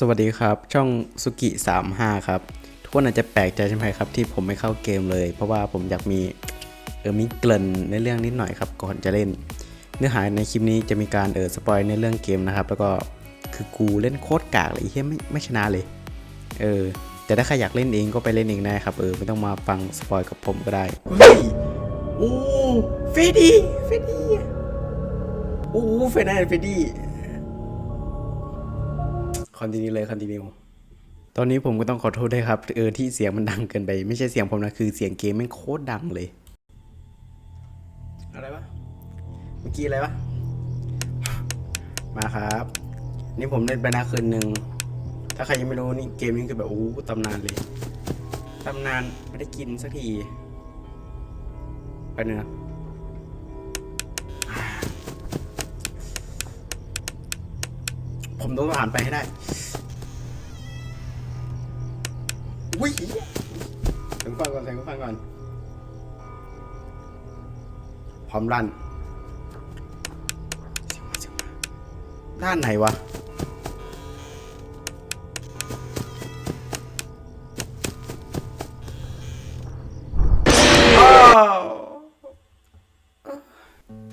สวัสดีครับ ช่องสุกิ35 ครับ ทุกคนอาจจะแปลกใจใช่ไหมครับ ที่ผมไม่เข้าเกมเลย เพราะว่าผมอยากมีเออมีเกริ่นในเรื่องนิดหน่อยครับ ก่อนจะเล่น เนื้อหาในคลิปนี้จะมีการเออสปอยในเรื่องเกมนะครับ แล้วก็คือกูเล่นโคตรกากเลยเฮียไม่ไม่ชนะเลย เออ แต่ถ้าใครอยากเล่นเองก็ไปเล่นเองได้ครับ เออไม่ต้องมาฟังสปอยกับผมก็ได้เฮ้ยโอ้เฟดี้เฟดี้โอ้เฟดี้เฟดี้ คอนติเนียเลยคอนติเนียตอนนี้ผมก็ต้องขอโทษด้วยครับ เออที่เสียงมันดังเกินไป ไม่ใช่เสียงผมนะ คือเสียงเกมแม่งโคตรดังเลย อะไรวะ เมื่อกี้อะไรวะ มาครับ นี่ผมเล่นไปนะคืนหนึ่ง ถ้าใครยังไม่รู้นี่เกมนี้คือแบบโอ้โหตำนานเลย ตำนานไม่ได้กินสักที ไปเนื้อ ผมต้องผ่านไปให้ได้อุ้ยถึงฟังก่อนถึงฟังก่อน พร้อมรันเสียงมาเสียงมาด้านไหนวะ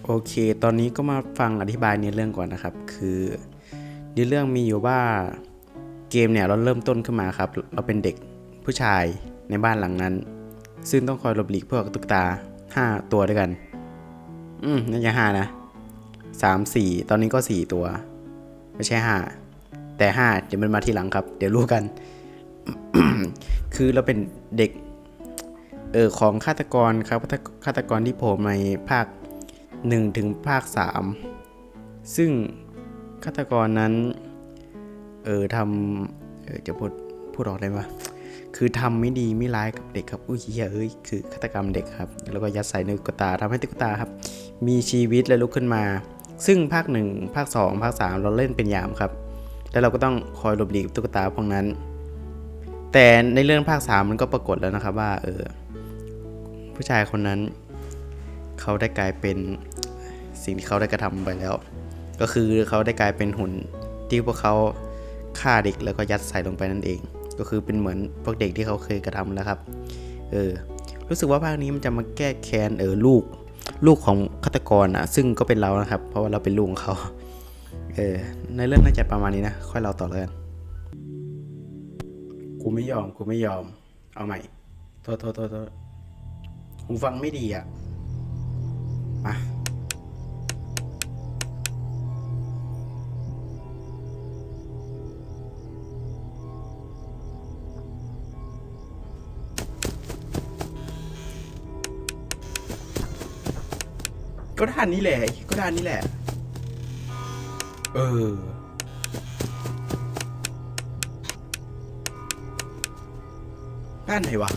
โอเค ตอนนี้ก็มาฟังอธิบายในเรื่องก่อนนะครับ คือ ในเรื่องมีอยู่ว่าเกมเนี่ยเราเริ่มต้นขึ้นมาครับ เราเป็นเด็กผู้ชายในบ้านหลังนั้น ซึ่งต้องคอยหลบหลีกพวกตุ๊กตา 5 ตัวด้วยกัน อืมน่าจะห้านะสามสี่ตอนนี้ก็สี่ตัว ไม่ใช่ห้าแต่ห้าเดี๋ยวมันมาทีหลังครับ เดี๋ยวรู้กัน คือเราเป็นเด็กเออของฆาตกรครับฆาตฆาตกรที่โผล่ในภาค 1 ถึงภาค 3 ซึ่ง ฆาตกรนั้น เออทำเออจะพูดพูดออกได้ปะคือทำไม่ดีไม่ร้ายกับเด็กครับอุ้ยเหี้ยเอ้ยคือฆาตกรรมเด็กครับ แล้วก็ยัดใส่ในตุ๊กตาทำให้ตุ๊กตาครับ มีชีวิตและลุกขึ้นมา ซึ่งภาค 1 ภาค 2 ภาค 3 เราเล่นเป็นยามครับ แล้วเราก็ต้องคอยหลบหลีกตุ๊กตาพวกนั้น แต่ในเรื่องภาค 3 มันก็ปรากฏแล้วนะครับว่าเออผู้ชายคนนั้น เขาได้กลายเป็นสิ่งที่เขาได้กระทำไปแล้ว ก็คือเขาได้กลายเป็นหุ่นที่พวกเขาฆ่าเด็กแล้วก็ยัดใส่ลงไปนั่นเอง ก็คือเป็นเหมือนพวกเด็กที่เขาเคยกระทำแล้วครับ เออ รู้สึกว่าภาคนี้มันจะมาแก้แค้นเออลูก ลูกของฆาตกรอะ ซึ่งก็เป็นเรานะครับ เพราะว่าเราเป็นลูกของเขา เออ ในเรื่องน่าจะประมาณนี้นะ ค่อยเราต่อเลยกันกูไม่ยอม กูไม่ยอม เอาใหม่ โทษโทษโทษโทษหูฟังไม่ดีอะ มา ก็ด้านนี้แหละก็ด้านนี้แหละ เออ ด้านไหนวะ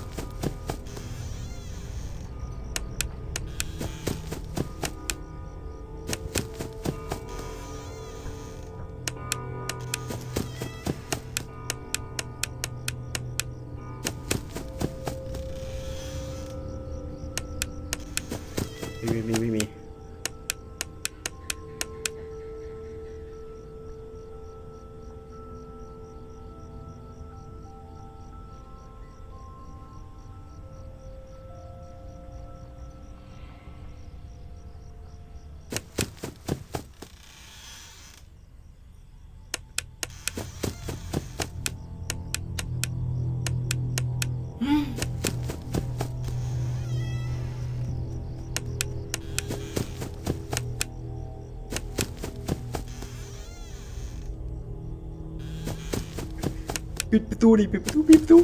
ปิดประตูดิปิดประตูปิดประตู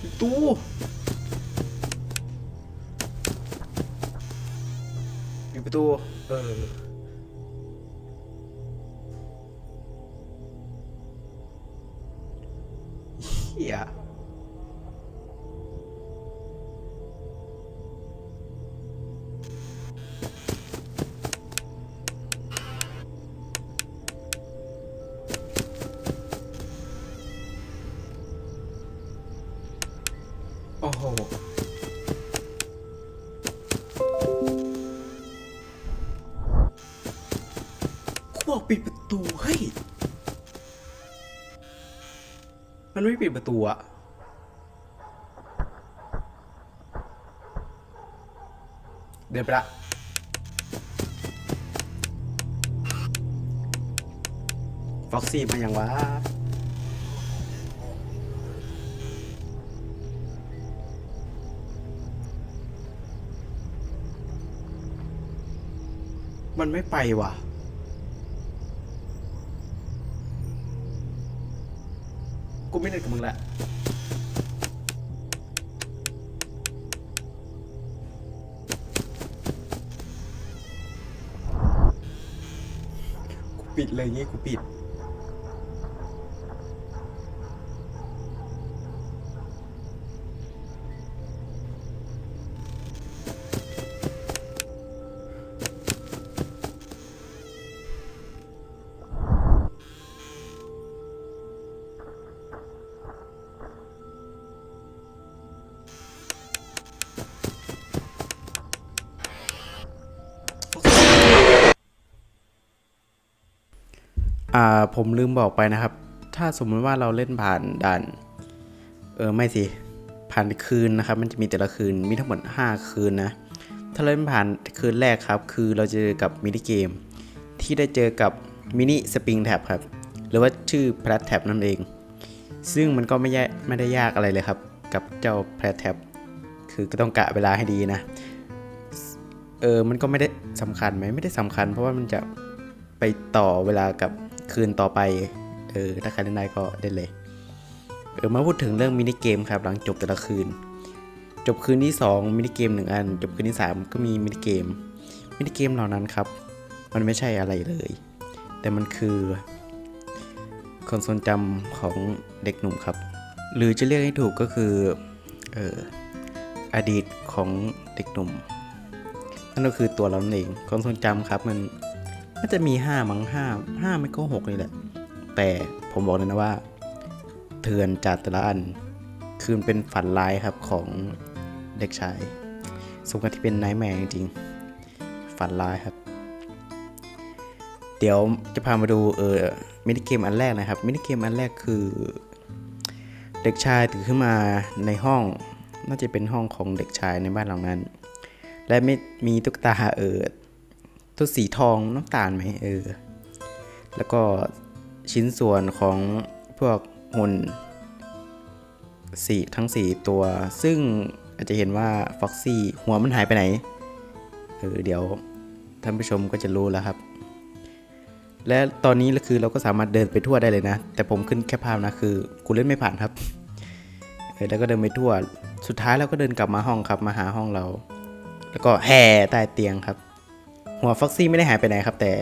ปิดประตูปิดประตูเออ ปิดประตู เฮ้ย มันไม่ปิดประตูอะเดินไปละฟ็อกซี่มาอย่างวะมันไม่ไปว่ะ ไม่เล่นกับมึงและกูปิดเลยงี้กูปิด ผมลืมบอกไปนะครับ ถ้าสมมติว่าเราเล่นผ่านด่าน เออไม่สิผ่านคืนนะครับ มันจะมีแต่ละคืนมีทั้งหมด 5 คืนนะ ถ้าเราเล่นผ่านคืนแรกครับ คือเราจะเจอกับมินิเกม ที่ได้เจอกับมินิสปริงแท็บครับ หรือว่าชื่อแพลตแท็บนั่นเอง ซึ่งมันก็ไม่แย่ไม่ได้ยากอะไรเลยครับ กับเจ้าแพลตแท็บคือก็ต้องกะเวลาให้ดีนะ เออมันก็ไม่ได้สำคัญไหมไม่ได้สำคัญ เพราะว่ามันจะไปต่อเวลากับ คืนต่อไป เออ ถ้าใครเล่นได้ก็ได้เลย เออ มาพูดถึงเรื่องมินิเกมครับ หลังจบแต่ละคืน จบคืนที่ 2 มินิเกมหนึ่งอัน จบคืนที่ 3 ก็มีมินิเกม มินิเกมเหล่านั้นครับ มันไม่ใช่อะไรเลย แต่มันคือความทรงจำของเด็กหนุ่มครับ หรือจะเรียกให้ถูกก็คือ เอออดีตของเด็กหนุ่มนั่นก็คือตัวเราเองความทรงจำครับมัน น่าจะมีห้ามั้งห้าห้าไม่ก็หกเลยแหละ แต่ผมบอกเลยนะว่าเถื่อนจัดแต่ละอันคือมันเป็นฝันร้ายครับของเด็กชายสมกับที่เป็นนายแม่จริงๆ ฝันร้ายครับ เดี๋ยวจะพามาดูเออมินิเกมอันแรกนะครับมินิเกมอันแรกคือ เด็กชายถือขึ้นมาในห้อง น่าจะเป็นห้องของเด็กชายในบ้านหลังนั้น และไม่มีตุ๊กตาเออ ตัวสีทองน้ำตาลไหมเออ แล้วก็ชิ้นส่วนของพวกหุ่นสี่ทั้ง 4 ตัว ซึ่งอาจจะเห็นว่าฟ็อกซี่หัวมันหายไปไหนเออเดี๋ยวท่านผู้ชมก็จะรู้แล้วครับ และตอนนี้ก็คือเราก็สามารถเดินไปทั่วได้เลยนะ แต่ผมขึ้นแค่ภาพนะคือกูเล่นไม่ผ่านครับเออแล้วก็เดินไปทั่ว สุดท้ายเราก็เดินกลับมาห้องครับมาหาห้องเรา แล้วก็แห่ใต้เตียงครับ หัวฟ็อกซี่ไม่ได้หายไปไหนครับ แต่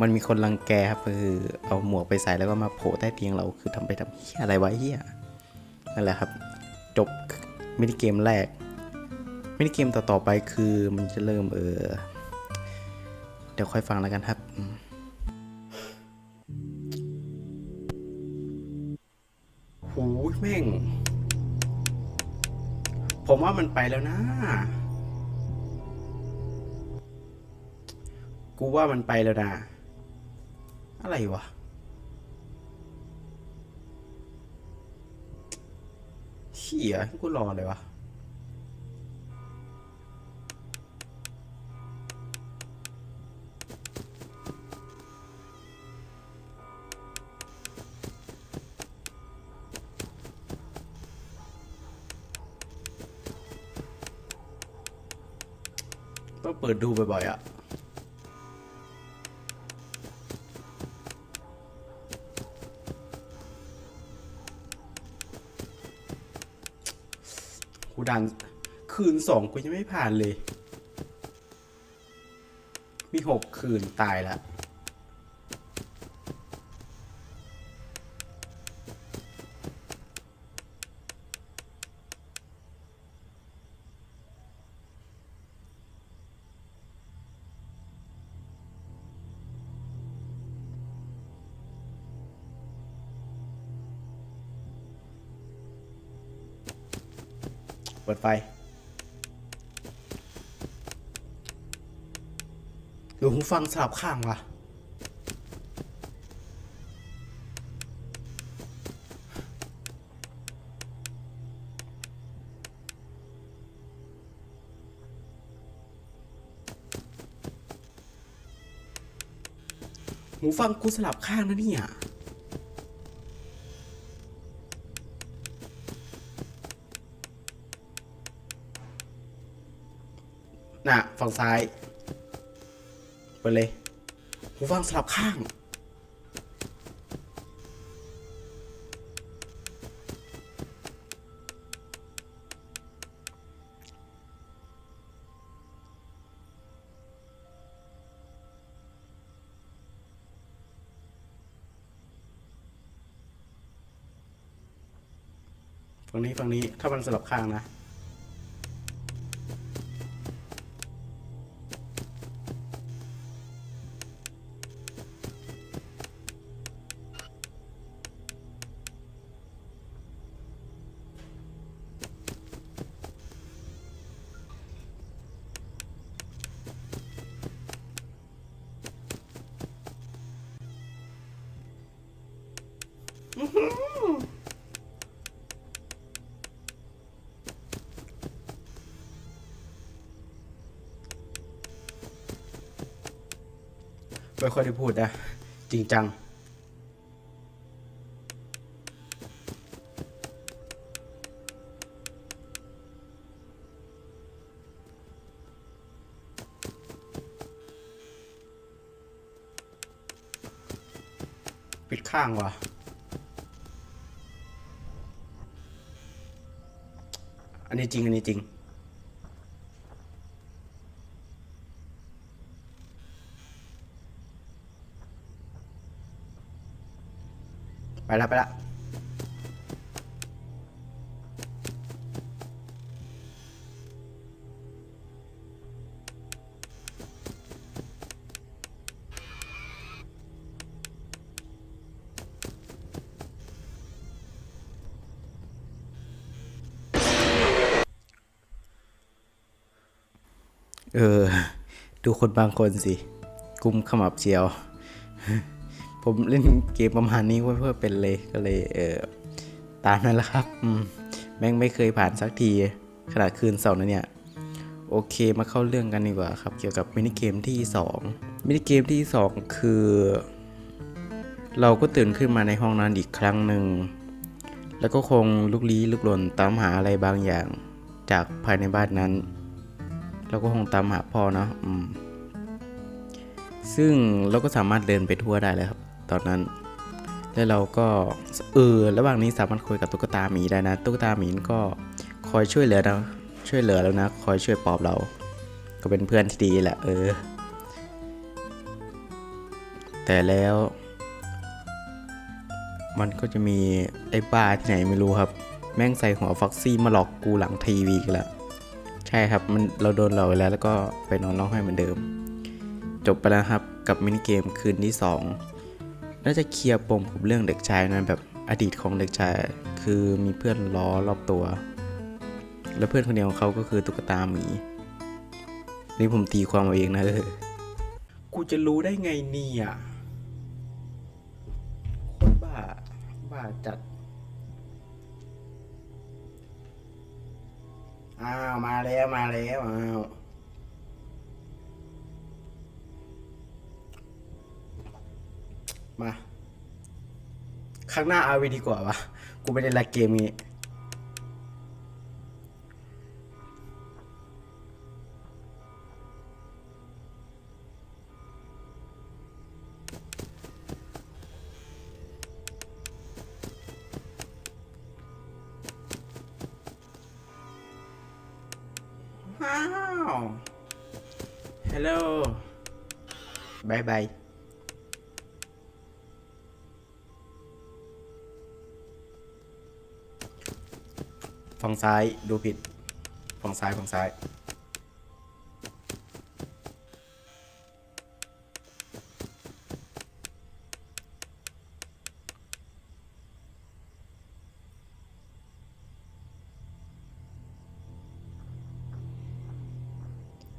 มันมีคนรังแกครับก็คือเอาหมวกไปใส่แล้วก็มาโผล่ใต้เตียงเราคือทำไปทำเฮียอะไรวะเฮียนั่นแหละครับ จบมินิเกมแรกมินิเกมต่อๆไปคือมันจะเริ่มเออเดี๋ยวค่อยฟังแล้วกันครับโหูแม่ง ผมว่ามันไปแล้วนะ กูว่ามันไปแล้วนะ อะไรวะ เชี่ยกูรอเลยวะต้องเปิดดูบ่อยๆอะ กูดันคืนสองกูยังไม่ผ่านเลย มีหกคืนตายแล้ว ปิดไฟหรือหูฟังสลับข้างวะหูฟังกูสลับข้างนะเนี่ย ฝั่งซ้าย ไปเลยหูฟังสลับข้าง ฝั่งนี้ฝั่งนี้ถ้ามันสลับข้างนะ ไม่ค่อยได้พูดนะ จริงจัง ปิดข้างวะอันนี้จริง อันนี้จริง ไปละไปละเออ ดูคนบางคนสิ กุมขมับเจียว ผมเล่นเกมประมาณนี้เพื่อเป็นเลยก็เลยเออตามนั้นแหละครับมแม่งไม่เคยผ่านสักทีขนาดคืนเสาร์นะเนี่ยโอเคมาเข้าเรื่องกันดีกว่าครับ เกี่ยวกับมินิเกมที่ 2 มินิเกมที่ 2 คือ เราก็ตื่นขึ้นมาในห้องนอนอีกครั้งหนึ่ง แล้วก็คงลุกลี้ลุกลนตามหาอะไรบางอย่าง จากภายในบ้านนั้น เราก็คงตามหาพ่อเนาะซึ่งเราก็สามารถเดินไปทั่วได้เลยครับ ตอนนั้น แล้วเราก็เออระหว่างนี้สามารถคุยกับตุ๊กตาหมีได้นะ ตุ๊กตาหมีก็คอยช่วยเหลือนะช่วยเหลือแล้วนะ คอยช่วยปอบเรา ก็เป็นเพื่อนที่ดีแหละ เออ แต่แล้ว มันก็จะมีไอ้บ้าที่ไหนไม่รู้ครับ แม่งใส่หัวฟ็อกซี่มาหลอกกูหลังทีวีกันล้วใช่ครับมันเราโดนหลอกไปแล้วแล้วก็ไปนอนร้องไห้เหมือนเดิม จบไปแล้วครับกับมินิเกมคืนที่ 2 น่าจะเคลียร์ปมผมเรื่องเด็กชายนะแบบอดีตของเด็กชาย คือมีเพื่อนล้อรอบตัว แล้วเพื่อนคนเดียวของเขาก็คือตุ๊กตาหมี นี่ผมตีความเอาเองนะเออกูจะรู้ได้ไงเนี่ยคนบ้า บ้าจัด อ้าว มาแล้วมาแล้วอ้าว มา ข้างหน้าอาวีดีกว่าวะ กูไม่ได้รักเกมนี้ ซ้ายดูผิด ฝั่งซ้ายฝั่งซ้าย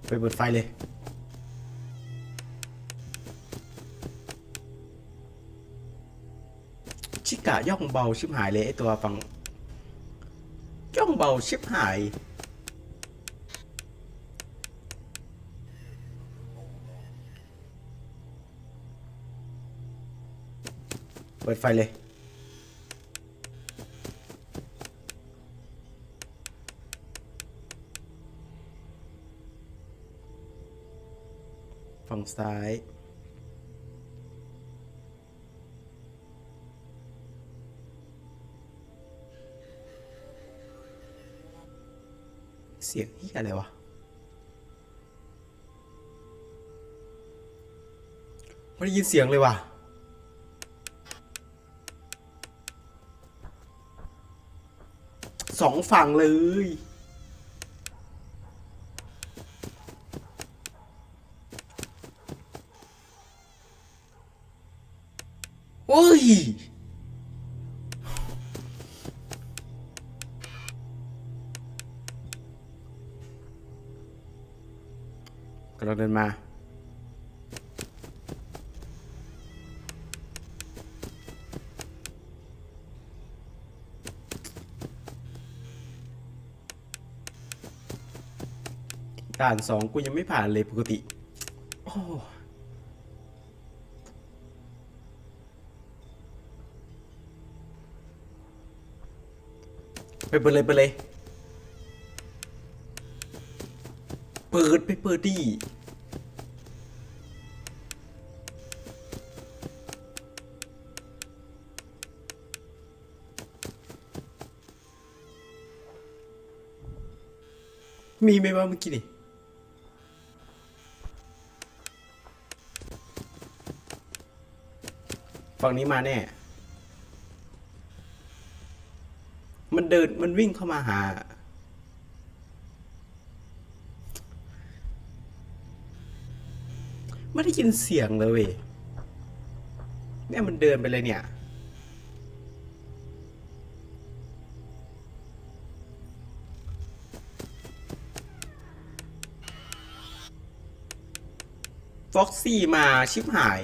ไปเปิดไฟเลยชิกะย่องเบาชิบหายเลยไอตัวฝั่ง ย่องเบาชิบ เสียงที่อะไรวะ ไม่ได้ยินเสียงเลยว่ะ สองฝั่งเลย ด่านสองกูยังไม่ผ่านเลยปกติ โอ้ไปเปิดเลยไปดเลย เปิดไปเปิดดิมีไหมว่าเมื่อกี้นี่ ฝั่งนี้มาแน่ มันเดินมันวิ่งเข้ามาหา ไม่ได้ยินเสียงเลยเว้ยเนี่ยมันเดินไปเลยเนี่ยฟ็อกซี่มาชิบหาย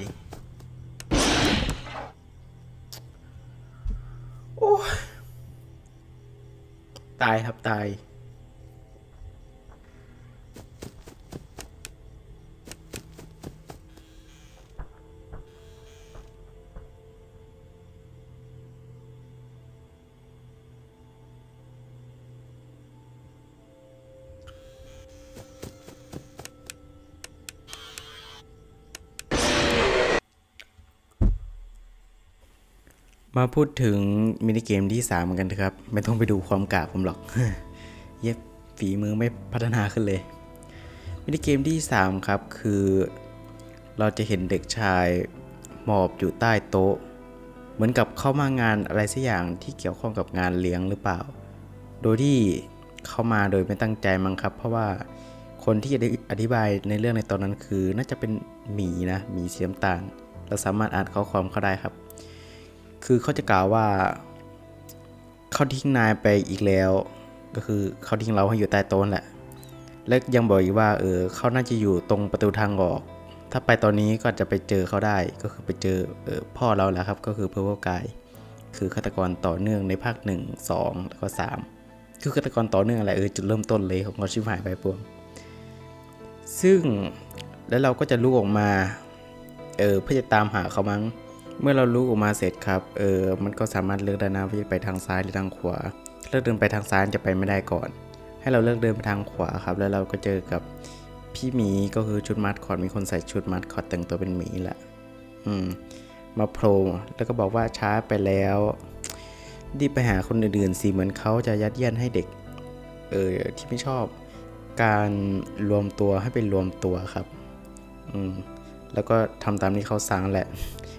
ตายครับตาย มาพูดถึงมินิเกมที่ 3 กันเถอะครับ ไม่ต้องไปดูความกากผมหรอก เย็บฝีมือไม่พัฒนาขึ้นเลย มินิเกมที่ 3 ครับคือ เราจะเห็นเด็กชายหมอบอยู่ใต้โต๊ะ เหมือนกับเข้ามางานอะไรสักอย่างที่เกี่ยวข้องกับงานเลี้ยงหรือเปล่า โดยที่เข้ามาโดยไม่ตั้งใจมั้งครับ เพราะว่าคนที่อธิบายในเรื่องในตอนนั้นคือ น่าจะเป็นหมีนะหมีเสีน้ำตาลเราสามารถอ่านข้อความเขาได้ครับ คือเขาจะกล่าวว่าเขาทิ้งนายไปอีกแล้ว ก็คือเขาทิ้งเราให้อยู่ใต้โต๊ะนั่นแหละ และยังบอกอีกว่าเออเขาน่าจะอยู่ตรงประตูทางออก ถ้าไปตอนนี้ก็จะไปเจอเขาได้ ก็คือไปเจอเออพ่อเราแหละครับ ก็คือเพอร์เวกายคือฆาตกรต่อเนื่องในภาค 1 2 แล้วก็ 3 คือฆาตกรต่อเนื่องอะไรเออจุดเริ่มต้นเลยของเขาชิบหายไปพวงซึ่งแล้วเราก็จะลุกออกมา เออเพื่อจะตามหาเขามั้ง เมื่อเรารู้ออกมาเสร็จครับ เออ มันก็สามารถเลือกได้นะว่าจะไปทางซ้ายหรือทางขวา เลือกเดินไปทางซ้ายจะไปไม่ได้ก่อน ให้เราเลือกเดินไปทางขวาครับ แล้วเราก็เจอกับพี่หมีก็คือชุดมัดคอตมีคนใส่ชุดมัดคอตแต่งตัวเป็นหมีแหละ อืม มาโผล่แล้วก็บอกว่าช้าไปแล้วรีไปหาคนอื่นๆสิเหมือนเขาจะยัดเยียดให้เด็ก เออที่ไม่ชอบ การรวมตัวให้เป็นรวมตัวครับ อืม แล้วก็ทำตามที่เขาสั่งแหละ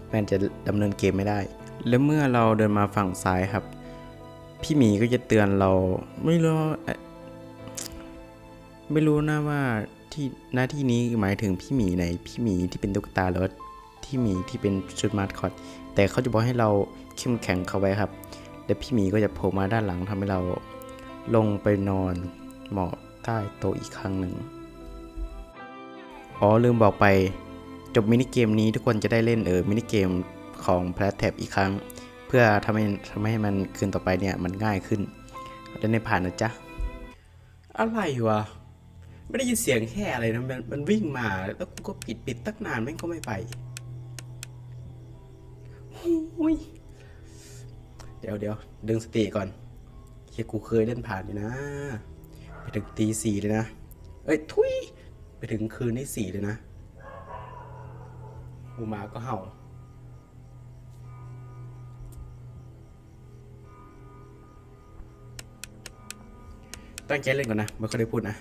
แม่นจะดำเนินเกมไม่ได้ แล้วเมื่อเราเดินมาฝั่งซ้ายครับ พี่หมีก็จะเตือนเราไม่รู้เอ่อไม่รู้นะว่าที่หน้าที่นี้หมายถึงพี่หมีไหนพี่หมีที่เป็นตุ๊กตาหรือที่หมีที่เป็นชุดมาสคอตแต่เขาจะบอกให้เราเข้มแข็งเขาไว้ครับ แล้วพี่หมีก็จะโผล่มาด้านหลังทำให้เราลงไปนอนหมอบใต้โต๊ะอีกครั้งหนึ่งอ๋อลืมบอกไป จบมินิเกมนี้ทุกคนจะได้เล่นเออมินิเกมของแพลตแท็บอีกครั้ง เพื่อทำให้ทำให้มันคืนต่อไปเนี่ยมันง่ายขึ้นและในผ่านนะจ๊ะ อะไรวะ ไม่ได้ยินเสียงแค่อะไรนะมันมันวิ่งมาแล้วกูก็ปิดปิดตั้งนานแม่งก็ไม่ไปโอ้ยเดี๋ยวเดี๋ยวดึงสติก่อนเฮียกูเคยเล่นผ่านอยู่นะ ไปถึงตีสี่เลยนะ เอ้ยทุยไปถึงคืนที่สี่เลยนะ หมูหมาก็เห่า ตั้งใจเล่นก่อนนะ ไม่ค่อยได้พูดนะ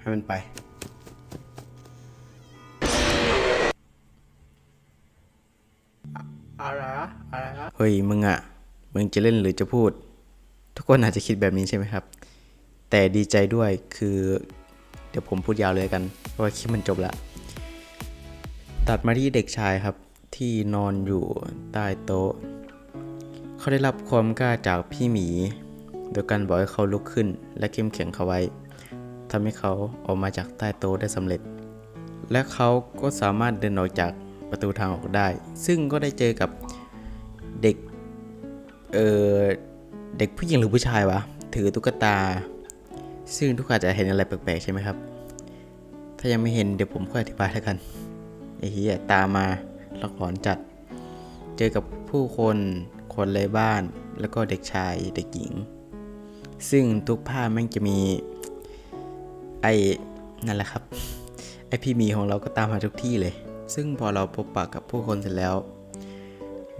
ให้มันไปอะไรอะไรเฮ้ย มึงอะมึงจะเล่นหรือจะพูด ทุกคนอาจจะคิดแบบนี้ใช่ไหมครับ แต่ดีใจด้วยคือ เดี๋ยวผมพูดยาวเลยกันเพราะว่าคลิปมันจบล้วตัดมาที่เด็กชายครับที่นอนอยู่ใต้โต๊ะ เขาได้รับความกล้าจากพี่หมี โดยการบอกให้เขาลุกขึ้น และเข้มแข็งเขาไว้ทำให้เขาออกมาจากใต้โต๊ะได้สำเร็จ และเขาก็สามารถเดินออกจากประตูทางออกได้ ซึ่งก็ได้เจอกับเด็ก เอ่อ เด็กผู้หญิงหรือผู้ชายวะ ถือตุ๊กตา ซึ่งทุกคนจะเห็นอะไรแปลกๆใช่ไหมครับ ถ้ายังไม่เห็นเดี๋ยวผมค่อยอธิบายแล้วกันไอ้เหี้ยตามมาหลอกหลอนจัด เจอกับผู้คนคนไร้บ้าน แล้วก็เด็กชายเด็กหญิง ซึ่งทุกภาพแม่งจะมีไอ้นั่นแหละครับไอพี่มีของเราก็ตามมาทุกที่เลย ซึ่งพอเราพบปะกับผู้คนเสร็จแล้ว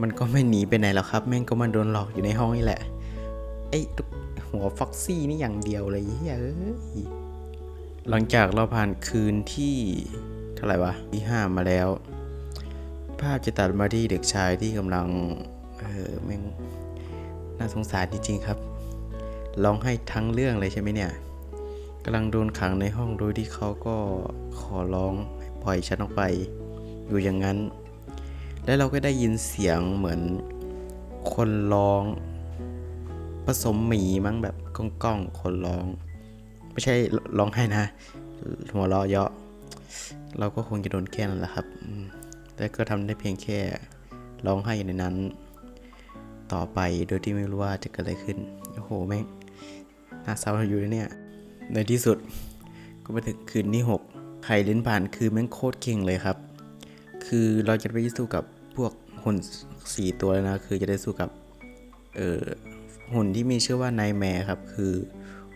มันก็ไม่หนีไปไหนแล้วครับ แม่งก็มาโดนหลอกอยู่ในห้องนี่แหละ ไอ้หัวฟ็อกซี่นี่อย่างเดียวเลยเฮ้ยหลังจากเราผ่านคืนที่เท่าไหร่วะที่ห้ามาแล้ว ภาพจะตัดมาที่เด็กชายที่กำลัง เออแม่งน่าสงสารจริงๆครับร้องให้ทั้งเรื่องเลยใช่ไหมเนี่ยกำลังโดนขังในห้องโดยที่เขาก็ขอร้องปล่อยฉันออกไป อยู่อย่างนั้น และเราก็ได้ยินเสียงเหมือนคนร้อง สมหมีมั้งแบบก้องๆคนร้อง ไม่ใช่ร้องไห้นะ หัวเราะเยาะ เราก็คงจะโดนแกล้นั่นแหละครับ แต่ก็ทำได้เพียงแค่ร้องไห้อยู่ในนั้น ต่อไปโดยที่ไม่รู้ว่าจะเกิดอะไรขึ้น โอ้โหแม่งน่าเศร้าอยู่นะเนี่ย ในที่สุดก็มาถึงคืนที่6ใครเล่นผ่านคือแม่งโคตรเก่งเลยครับ คือเราจะไปสู้กับพวกหุ่นสี่ตัวแล้วนะ คือจะได้สู้กับ เอ่อ หุ่นที่มีชื่อว่านายแมร์ครับ คือ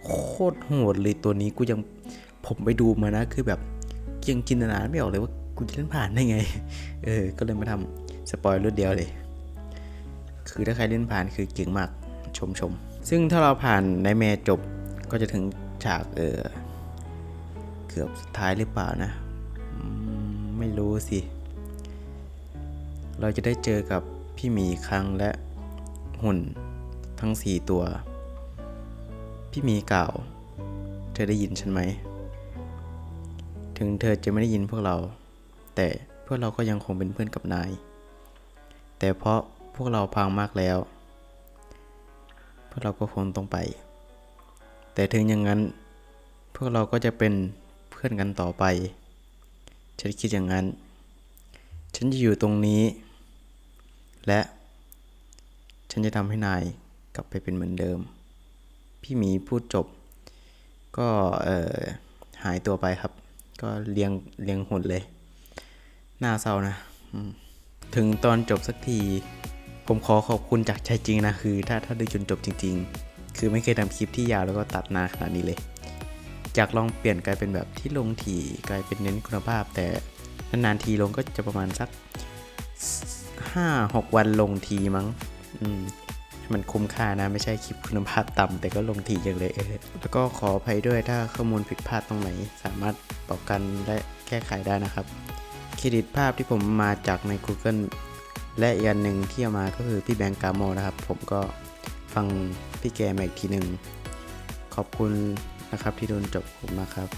โคตรโหดเลยตัวนี้กูยังผมไปดูมานะ คือแบบยังจินตนาไม่ออกเลยว่ากูจะเล่นผ่านได้ไง เออ ก็เลยมาทำสปอยล์รวดเดียวเลย คือถ้าใครเล่นผ่านคือเก่งมากชมชม ซึ่งถ้าเราผ่านนายแมร์จบก็จะถึงฉากเออเกือบสุดท้ายหรือเปล่านะ ไม่รู้สิ เราจะได้เจอกับพี่หมีครั้งและหุ่น ทั้งสี่ตัว พี่มีกล่าว เธอได้ยินฉันไหม ถึงเธอจะไม่ได้ยินพวกเรา แต่พวกเราก็ยังคงเป็นเพื่อนกับนาย แต่เพราะพวกเราพังมากแล้ว พวกเราก็คงต้องไป แต่ถึงอย่างนั้น พวกเราก็จะเป็นเพื่อนกันต่อไป ฉันคิดอย่างนั้น ฉันจะอยู่ตรงนี้ และฉันจะทำให้นาย กลับไปเป็นเหมือนเดิม พี่หมีพูดจบ ก็หายตัวไปครับ ก็เลียงเลียงหุ่นเลยน่าเศร้านะ ถึงตอนจบสักที ผมขอขอบคุณจากใจจริงนะ คือ ถ้าถ้าดูจนจบจริง ๆ คือไม่เคยทำคลิปที่ยาวแล้วก็ตัดนานขนาดนี้เลยจากลองเปลี่ยนกลายเป็นแบบที่ลงทีกลายเป็นเน้นคุณภาพ แต่นานๆทีลงก็จะประมาณสักห้าหกวันลงทีมั้ง มันคุ้มค่านะ ไม่ใช่คลิปคุณภาพต่ำแต่ก็ลงทีอย่างเลยเออแล้วก็ขออภัยด้วยถ้าข้อมูลผิดพลาดตรงไหน สามารถปรับกันและแก้ไขได้นะครับเครดิตภาพที่ผมมาจากใน Google และอีกอันหนึ่งที่เอามาก็คือพี่แบงก์กาโมนะครับ ผมก็ฟังพี่แกมาอีกทีหนึ่งขอบคุณนะครับที่โดนจบผมนะครับ